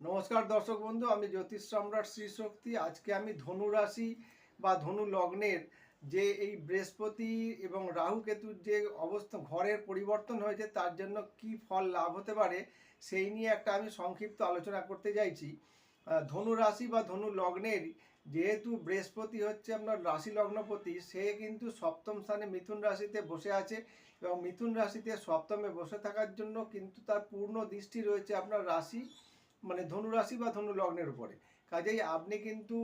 নমস্কার দর্শক বন্ধু, আমি জ্যোতিষ সম্রাট শ্রী শক্তি। আজকে আমি ধনু রাশি বা ধনু লগ্নের যে এই বৃহস্পতি এবং রাহু কেতুর যে অবস্থা, ঘরের পরিবর্তন হয়েছে, তার জন্য কি ফল লাভ হতে পারে সেই নিয়ে একটা আমি সংক্ষিপ্ত আলোচনা করতে চাইছি। ধনু রাশি বা ধনু লগ্নের যেহেতু বৃহস্পতি হচ্ছে আপনার রাশি লগ্নপতি, সে কিন্তু সপ্তম স্থানে মিথুন রাশিতে বসে আছে এবং মিথুন রাশিতে সপ্তমে বসে থাকার জন্য কিন্তু তার পূর্ণ দৃষ্টি রয়েছে আপনার রাশি মানে ধনু রাশি বা ধনু লগ্নের উপরে। কাজেই আপনি কিন্তু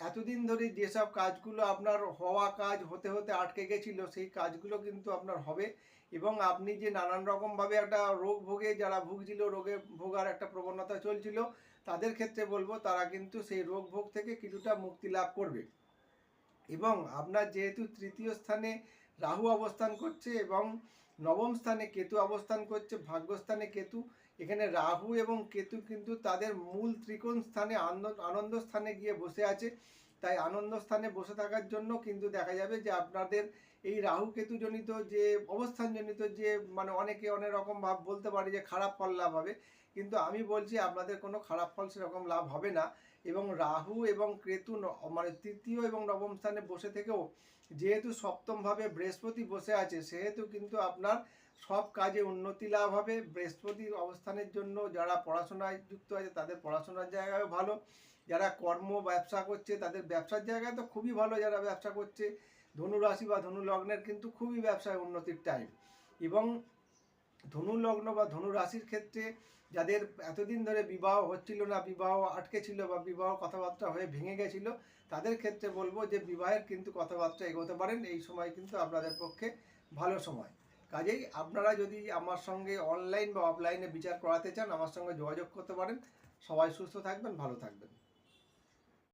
এতদিন ধরে যেসব কাজগুলো আপনার হওয়া কাজ হতে হতে আটকে গেছিল, সেই কাজগুলো কিন্তু আপনার হবে এবং আপনি যে নানান রকমভাবে একটা রোগ ভোগে, যারা ভুগছিল, রোগে ভোগার একটা প্রবণতা চলছিল, তাদের ক্ষেত্রে বলব তারা কিন্তু সেই রোগ ভোগ থেকে কিছুটা মুক্তি লাভ করবে। এবং আপনার যেহেতু তৃতীয় স্থানে রাহু অবস্থান করছে এবং নবম স্থানে কেতু অবস্থান করছে, ভাগ্যস্থানে কেতু। এখানে রাহু এবং কেতু কিন্তু তাদের মূল ত্রিকোণ স্থানে আনন্দ স্থানে গিয়ে বসে আছে। তাই আনন্দ স্থানে বসে থাকার জন্য কিন্তু দেখা যাবে যে আপনাদের এই রাহু কেতু জনিত যে অবস্থান জনিত যে মানে অনেকে অনেক রকম ভাব বলতে পারে যে খারাপ ফল লাভ হবে। কিন্তু আমি বলছি আপনাদের কোনো খারাপ ফল সেরকম লাভ হবে না। এবং রাহু এবং কেতু মানে তৃতীয় এবং নবম স্থানে বসে থেকেও যেহেতু সপ্তমভাবে বৃহস্পতি বসে আছে, সেহেতু কিন্তু আপনার সব কাজে উন্নতি লাভ হবে। বৃহস্পতির অবস্থানের জন্য যারা পড়াশোনায় যুক্ত আছে, তাদের পড়াশোনার জায়গায়ও ভালো। যারা কর্ম ব্যবসা করছে, তাদের ব্যবসার জায়গায় তো খুবই ভালো যারা ব্যবসা করছে। ধনু রাশি বা ধনু লগ্নের কিন্তু খুবই ব্যবসায় উন্নতির টাইম এবং ধনু লগ্ন বা ধনু রাশির ক্ষেত্রে যাদের এতদিন ধরে বিবাহ হচ্ছিল না, বিবাহ আটকে ছিল বা বিবাহ কথাবার্তা হয়ে ভেঙে গেছিল, তাদের ক্ষেত্রে বলব যে বিবাহের কিন্তু কথাবার্তা এগোতে পারেন। এই সময় কিন্তু আপনাদের পক্ষে ভালো সময়। কাজেই আপনারা যদি আমার সঙ্গে অনলাইন বা অফলাইনে বিচার করাতে চান, আমার সঙ্গে যোগাযোগ করতে পারেন। সবাই সুস্থ থাকবেন, ভালো থাকবেন।